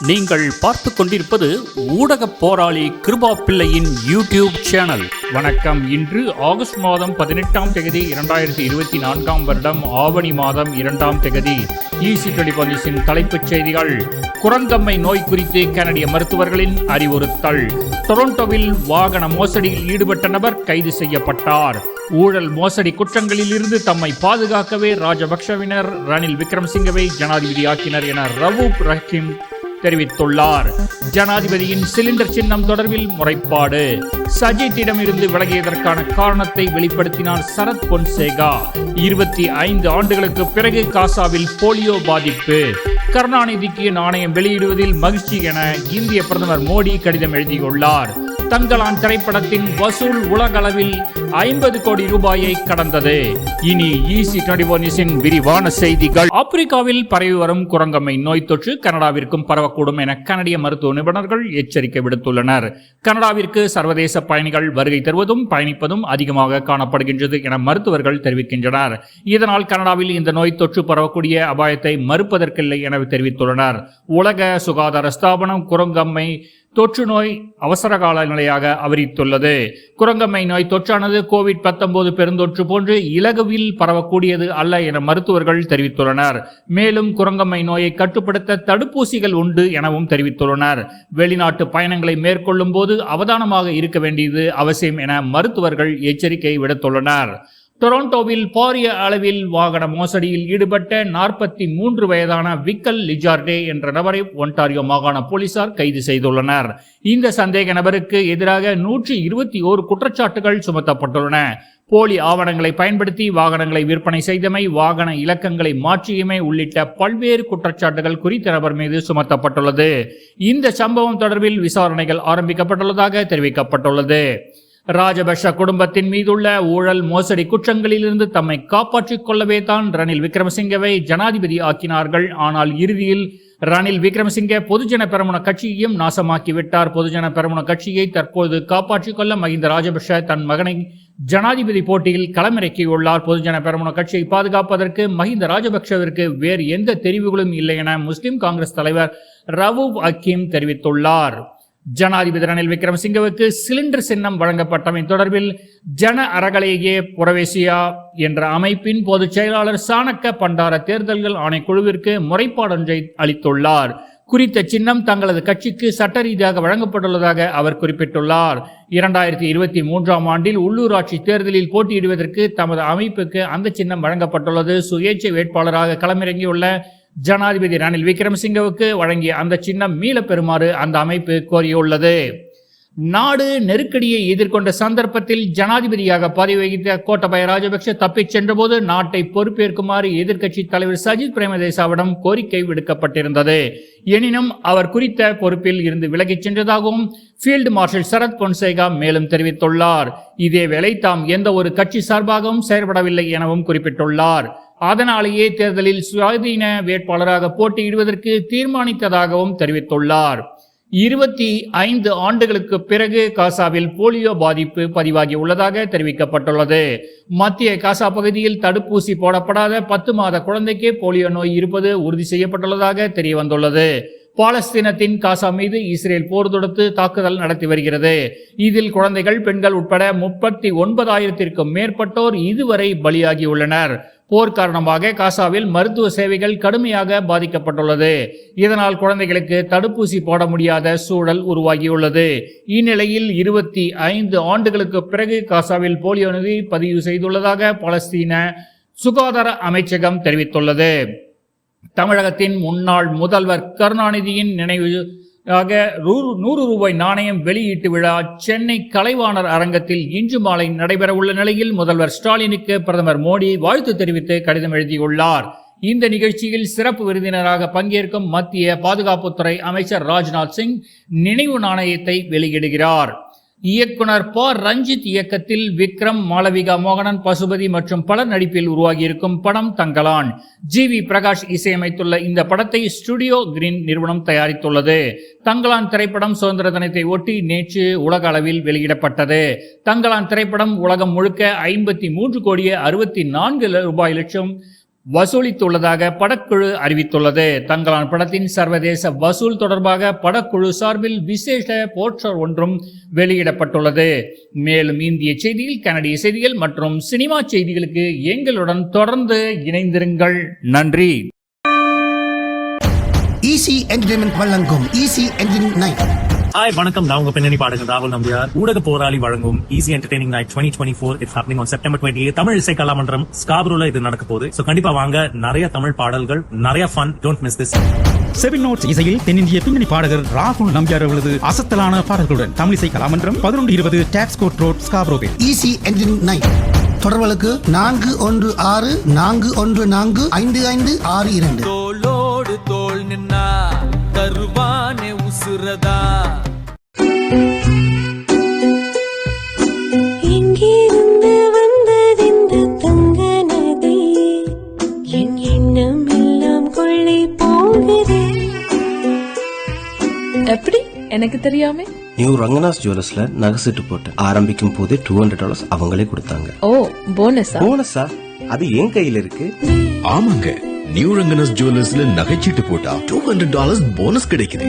நீங்கள் பார்த்து கொண்டிருப்பது ஊடக போராளி கிருபா பிள்ளையின் யூடியூப் சேனல். வணக்கம். இன்று ஆகஸ்ட் மாதம் பதினெட்டாம் தேதி இரண்டாயிரத்தி இருபத்தி நான்காம் வருடம் ஆவணி மாதம் இரண்டாம் தேதி. ஈசி டெலிபாலிசின் தலைப்புச் செய்திகள். குரங்கம்மை நோய் குறித்து கனடிய மருத்துவர்களின் அறிவுறுத்தல். டொரண்டோவில் வாகன மோசடியில் ஈடுபட்ட நபர் கைது செய்யப்பட்டார். ஊழல் மோசடி குற்றங்களில் இருந்து தம்மை பாதுகாக்கவே ராஜபக்ஷவினர் ரணில் விக்ரமசிங்கவை ஜனாதிபதியாக்கினர் என ரவூப் ரஹீம் தெரிவித்துள்ளார். ஜனாதிபதியின் சிலிண்டர் சின்னம் தொடர்பில் முறைப்பாடு. சஜித்திடம் இருந்து விலகியதற்கான காரணத்தை வெளிப்படுத்தினார் சரத் பொன்சேகா. இருபத்தி ஐந்து ஆண்டுகளுக்கு பிறகு காசாவில் போலியோ பாதிப்பு. கருணாநிதிக்கு நாணயம் வெளியிடுவதில் மகிழ்ச்சி என இந்திய பிரதமர் மோடி கடிதம் எழுதியுள்ளார். தங்களான் திரைப்படத்தின் வசூல் உலகளவில் ஐம்பது கோடி ரூபாயை கடந்தது. இனி ஈசி டுவெண்டி விரிவான செய்திகள். ஆப்பிரிக்காவில் பரவி வரும் குரங்கம்மை நோய் தொற்று கனடாவிற்கும் பரவக்கூடும் என கனடிய மருத்துவ நிபுணர்கள் எச்சரிக்கை விடுத்துள்ளனர். கனடாவிற்கு சர்வதேச பயணிகள் வருகை தருவதும் பயணிப்பதும் அதிகமாக காணப்படுகின்றது என மருத்துவர்கள் தெரிவிக்கின்றனர். இதனால் கனடாவில் இந்த நோய் தொற்று பரவக்கூடிய அபாயத்தை மறுப்பதற்கில்லை என தெரிவித்துள்ளனர். உலக சுகாதார ஸ்தாபனம் குரங்கம்மை தொற்று நோய் அவசரகால நிலையாக அறிவித்துள்ளது குரங்கம்மை நோய் தொற்றானது கோவிட் 19 பெருந்தொற்று போன்று இலகுவில் பரவக்கூடியது அல்ல என மருத்துவர்கள் தெரிவித்துள்ளனர். மேலும் குரங்கம்மை நோயை கட்டுப்படுத்த தடுப்பூசிகள் உண்டு எனவும் தெரிவித்துள்ளனர். வெளிநாட்டு பயணங்களை மேற்கொள்ளும் போது அவதானமாக இருக்க வேண்டியது அவசியம் என மருத்துவர்கள் எச்சரிக்கை விடுத்துள்ளனர். டொரண்டோவில் பாரிய அளவில் வாகன மோசடியில் ஈடுபட்ட நாற்பத்தி மூன்று வயதான விக்கல் லிஜார்டே என்ற நபரை ஒன்டாரியோ மாகாண போலீசார் கைது செய்துள்ளனர். இந்த சந்தேக நபருக்கு எதிராக நூற்றி இருபத்தி ஓரு குற்றச்சாட்டுகள் சுமத்தப்பட்டுள்ளன. போலி ஆவணங்களை பயன்படுத்தி வாகனங்களை விற்பனை செய்தமை வாகன இலக்கங்களை மாற்றியமை உள்ளிட்ட பல்வேறு குற்றச்சாட்டுகள் குறித்த நபர் மீது சுமத்தப்பட்டுள்ளது. இந்த சம்பவம் தொடர்பில் விசாரணைகள் ஆரம்பிக்கப்பட்டுள்ளதாக தெரிவிக்கப்பட்டுள்ளது. ராஜபக்ஷ குடும்பத்தின் மீதுள்ள ஊழல் மோசடி குற்றங்களிலிருந்து தம்மை காப்பாற்றிக் கொள்ளவே தான் ரணில் விக்ரமசிங்கவை ஜனாதிபதி ஆக்கினார்கள். ஆனால் இறுதியில் ரணில் விக்ரமசிங்கே பொதுஜன பெரமுன கட்சியையும் நாசமாக்கிவிட்டார். பொதுஜன பெரமுன கட்சியை தற்போது காப்பாற்றிக் கொள்ள மஹிந்த ராஜபக்ஷ தன் மகனை ஜனாதிபதி போட்டியில் களமிறக்கியுள்ளார். பொதுஜன பெரமுன கட்சியை பாதுகாப்பதற்கு மஹிந்த ராஜபக்ஷவிற்கு வேறு எந்த தெரிவுகளும் இல்லை என முஸ்லிம் காங்கிரஸ் தலைவர் ரவூப் அக்கீம் தெரிவித்துள்ளார். ஜனாதிபதி ரணில் விக்ரமசிங்கவுக்கு சிலிண்டர் சின்னம் வழங்கப்பட்டமை தொடர்பில் ஜன அறகலையே புரவேசியா என்ற அமைப்பின் பொதுச் செயலாளர் சாணக்க பண்டார தேர்தல்கள் ஆணைக்குழுவிற்கு முறைப்பாடொன்றை அளித்துள்ளார். குறித்த சின்னம் தங்களது கட்சிக்கு சட்ட ரீதியாக வழங்கப்பட்டுள்ளதாக அவர் குறிப்பிட்டுள்ளார். இரண்டாயிரத்தி இருபத்தி மூன்றாம் ஆண்டில் உள்ளூராட்சி தேர்தலில் போட்டியிடுவதற்கு தமது அமைப்புக்கு அந்த சின்னம் வழங்கப்பட்டுள்ளது. சுயேட்சை வேட்பாளராக களமிறங்கியுள்ள ஜனாதிபதி ரணில் விக்ரமசிங்கவுக்கு வழங்கிய அந்த சின்னம் மீளப் பெறுமாறு அந்த அமைப்பு கோரியுள்ளது. நாடு நெருக்கடியை எதிர்கொண்ட சந்தர்ப்பத்தில் ஜனாதிபதியாக பதவி வகித்த கோட்டபய ராஜபக்ஷ தப்பிச் சென்றபோது நாட்டை பொறுப்பேற்குமாறு எதிர்க்கட்சி தலைவர் சஜித் பிரேமதேசாவிடம் கோரிக்கை விடுக்கப்பட்டிருந்தது. எனினும் அவர் குறித்த பொறுப்பில் இருந்து விலகிச் சென்றதாகவும் ஃபீல்டு மார்ஷல் சரத் பொன்சேகா மேலும் தெரிவித்துள்ளார். இதேவேளை தாம் எந்த ஒரு கட்சி சார்பாகவும் செயல்படவில்லை எனவும் குறிப்பிட்டுள்ளார். அதனாலேயே தேர்தலில் சுயாதீன வேட்பாளராக போட்டியிடுவதற்கு தீர்மானித்ததாகவும் தெரிவித்துள்ளார். இருபத்தி ஐந்து ஆண்டுகளுக்கு பிறகு காசாவில் போலியோ பாதிப்பு பதிவாகி உள்ளதாக தெரிவிக்கப்பட்டுள்ளது. மத்திய காசா பகுதியில் தடுப்பூசி போடப்படாத பத்து மாத குழந்தைக்கே போலியோ நோய் இருப்பது உறுதி செய்யப்பட்டுள்ளதாக தெரியவந்துள்ளது. பாலஸ்தீனத்தின் காசா மீது இஸ்ரேல் போர் தொடுத்து தாக்குதல் நடத்தி வருகிறது. இதில் குழந்தைகள் பெண்கள் உட்பட முப்பத்தி ஒன்பதாயிரத்திற்கும் மேற்பட்டோர் இதுவரை பலியாகியுள்ளனர். போர் காரணமாக காசாவில் மருத்துவ சேவைகள் கடுமையாக பாதிக்கப்பட்டுள்ளது. இதனால் குழந்தைகளுக்கு தடுப்பூசி போட முடியாத சூழல் உருவாகியுள்ளது. இந்நிலையில் இருபத்தி ஐந்து ஆண்டுகளுக்கு பிறகு காசாவில் போலியோ நிதி பதிவு செய்துள்ளதாக பாலஸ்தீன சுகாதார அமைச்சகம் தெரிவித்துள்ளது. தமிழகத்தின் முன்னாள் முதல்வர் கருணாநிதியின் நினைவு ஆக நூறு ரூபாய் நாணயம் வெளியீட்டு விழா சென்னை கலைவாணர் அரங்கத்தில் இன்று மாலை நடைபெற உள்ள நிலையில் முதல்வர் ஸ்டாலினுக்கு பிரதமர் மோடி வாழ்த்து தெரிவித்து கடிதம் எழுதியுள்ளார். இந்த நிகழ்ச்சியில் சிறப்பு விருந்தினராக பங்கேற்கும் மத்திய பாதுகாப்புத்துறை அமைச்சர் ராஜ்நாத் சிங் நினைவு நாணயத்தை வெளியிடுகிறார். இயக்குனர் ப. ரஞ்சித் இயக்கத்தில் விக்ரம் மாளவிகா மோகனன் பசுபதி மற்றும் பலர் நடிப்பில் உருவாகியிருக்கும் படம் தங்கலான் ஜி. வி. பிரகாஷ் இசையமைத்துள்ள இந்த படத்தை ஸ்டுடியோ கிரீன் நிறுவனம் தயாரித்துள்ளது. தங்கலான் திரைப்படம் சுதந்திர தினத்தை ஒட்டி நேற்று உலக அளவில் வெளியிடப்பட்டது. தங்கலான் திரைப்படம் உலகம் முழுக்க ஐம்பத்தி மூன்று கோடியே அறுபத்தி நான்கு ரூபாய் லட்சம் வசூலித்துள்ளதாக படக்குழு அறிவித்துள்ளது. தங்களான் படத்தின் சர்வதேச வசூல் தொடர்பாக படக்குழு சார்பில் விசேஷ போஸ்டர் ஒன்றும் வெளியிடப்பட்டுள்ளது. மேலும் இந்திய செய்திகள் கனடிய செய்திகள் மற்றும் சினிமா செய்திகளுக்கு எங்களுடன் தொடர்ந்து இணைந்திருங்கள். நன்றி. ஈசி என்டர்டைன்மெண்ட் வழங்கும் ஈசி என்ஜின் நைட் ஹாய் வணக்கம். நான் உங்க பின்னணி பாடகர் ராகுல் நம்பியார். ஊடக போராளி வழங்கும் easy entertaining night twenty twenty four it's happening on September twenty Tamil இசை கலாமன்றம் ஸ்காப்ரோல இது நடக்க போகுது. சோ கண்டிப்பா வாங்க. நிறைய தமிழ் பாடல்கள் நிறைய fun don't miss this seven notes இசையில் தென்னிந்திய பின்னணி பாடகர் ராகுல் நம்பியார் அவர்களது அசத்தலான பாடல்களுடன் தமிழிசை கலாமன்றம் பதினொன்று இருபது டாக்ஸ் கோட் ரோட் ஸ்காப்ரோவில் ஈசி என்ஜின் நைட் தொடர்புகளுக்கு நான்கு ஒன்று ஆறு நான்கு ஒன்று நான்கு ஐந்து ஐந்து ஆறு இரண்டு. தோளோடு தோள் நின்னா கொள்ளை போகுதே. எப்படி? எனக்கு தெரியாம. நியூ ரங்கநாஸ் ஜுவல்லர்ஸ்ல நகை செட்டு போட்டேன் ஆரம்பிக்கும் போதே டூ ஹண்ட்ரட் டாலர்ஸ் அவங்களே கொடுத்தாங்க. ஓ போனஸா போனஸா அது என் கையில இருக்கு. ஆமாங்க. நியூ ரங்கனஸ் ஜுவல்லர்ஸ்ல நகைச்சீட்டு போட்டா டூ ஹண்ட்ரட் டாலர்ஸ் போனஸ் கிடைக்குது.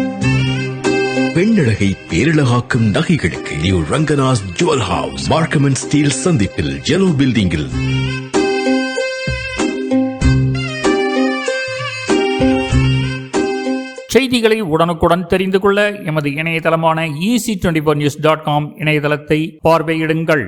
பெண்ணழகை பேரழகாக்கும் நகைகளுக்கு new Ranganas jewel house Markham and Steeles சந்திப்பில் ஜெலோ பில்டிங்கில் செய்திகளை உடனுக்குடன் தெரிந்து கொள்ள எமது இணையதளமான easy twenty four news dot com இணையதளத்தை பார்வையிடுங்கள்.